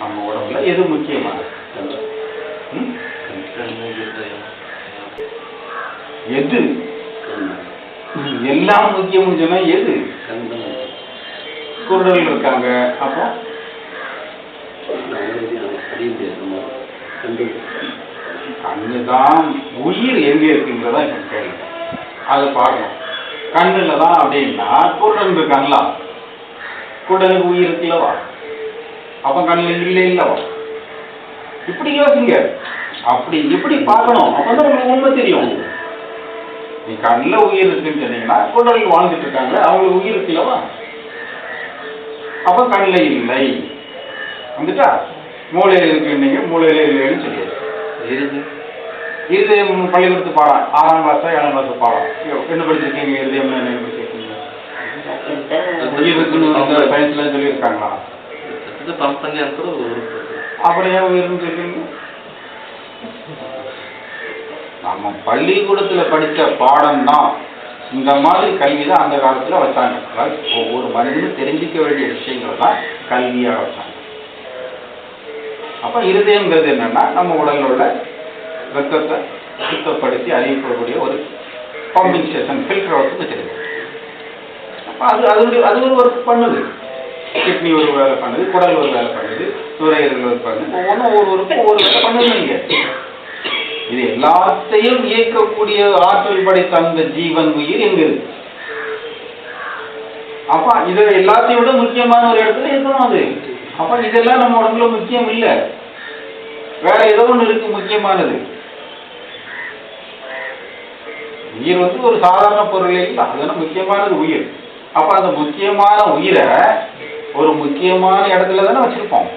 நம்ம உடம்புல எது முக்கியமானது? எது? எல்லாம் முக்கியம் சொன்னா எது? குருடர்கள் இருக்காங்க. அப்போ? கண்ணுதான் உயிர் எங்க இருக்குன்றதா இப்ப கேள்வி அதை பாடணும் கண்ணுல தான் அப்படின்னா குருடன் இருக்காங்களா? குடலுக்கு உயிர் இருக்குல்லவா? அப்ப கண்ணுல இல்லை இல்லவா இப்படி யோசிங்க. அப்படி இப்படி பார்க்கணும். அப்பதான் உங்களுக்கு உண்மை தெரியும். நீ கண்ணுல உயிர் இருக்குன்னு சொன்னீங்கன்னா குருடர்கள் வாழ்ந்துட்டு இருக்காங்க அவங்களுக்கு உயிர் இருக்குல்லவா அப்ப கண்ணுல இல்லை. வந்துட்டா? மூளையில இருக்குன்னீங்க மூளையில இல்லைன்னு சொல்லியாச்சு இருதயம் பள்ளிக்கூடத்து பாடம் ஆறாம் கிளாஸா ஏழாம் கிளாஸ் பாடம். என்ன படிச்சிருக்கீங்க? இருதயம் என்ன படிச்சிருக்கீங்க? உயிர் இருக்குன்னு சயின்ஸ்ல சொல்லியிருக்காங்களா? உறுப்பு அப்புறம் ஏன் உயிர்னு சொல்றீங்க நம்ம பள்ளிக்கூடத்துல படிச்ச பாடம் தான் இந்த மாதிரி கல்வி தான் அந்த காலத்துல வச்சாங்க. ஒவ்வொரு மனிதனும் தெரிஞ்சுக்க வேண்டிய விஷயங்கள் தான் கல்வியா வச்சாங்க. அப்ப இருதயங்கிறது என்னன்னா நம்ம உடல்ல உள்ள ரத்தத்தை சுத்தப்படுத்தி அறிவிக்கக்கூடிய ஒரு பம்பிங் ஸ்டேஷன் ஃபில்டர் ஒர்க் வச்சிருக்கு அப்ப அது அது அது ஒரு ஒர்க் பண்ணுது. கிட்னி ஒரு வேலை பண்ணுது குடல் ஒரு வேலை பண்ணுது நுரையீரல் ஒரு பண்ணுது. ஒவ்வொன்றும் ஒவ்வொரு உறுப்பும் ஒவ்வொரு வேலை பண்ணுது நீங்க இது எல்லாத்தையும் இயக்கக்கூடிய ஆற்றல் படைத்த அந்த ஜீவன் உயிர் எங்க இருக்கு. அப்ப இது எல்லாத்தையும் விட முக்கியமான ஒரு இடத்துல இருக்கணும் அது. அப்ப இதெல்லாம் நம்ம உடம்புல முக்கியம் இல்ல. வேற ஏதோ ஒண்ணு இருக்கு முக்கியமானது. உயிர் வந்து ஒரு சாதாரண பொருள் இல்லை அதுதானே முக்கியமானது? உயிர். அப்ப அந்த முக்கியமான உயிரை ஒரு முக்கியமான இடத்துல தானே வச்சுருப்போம்.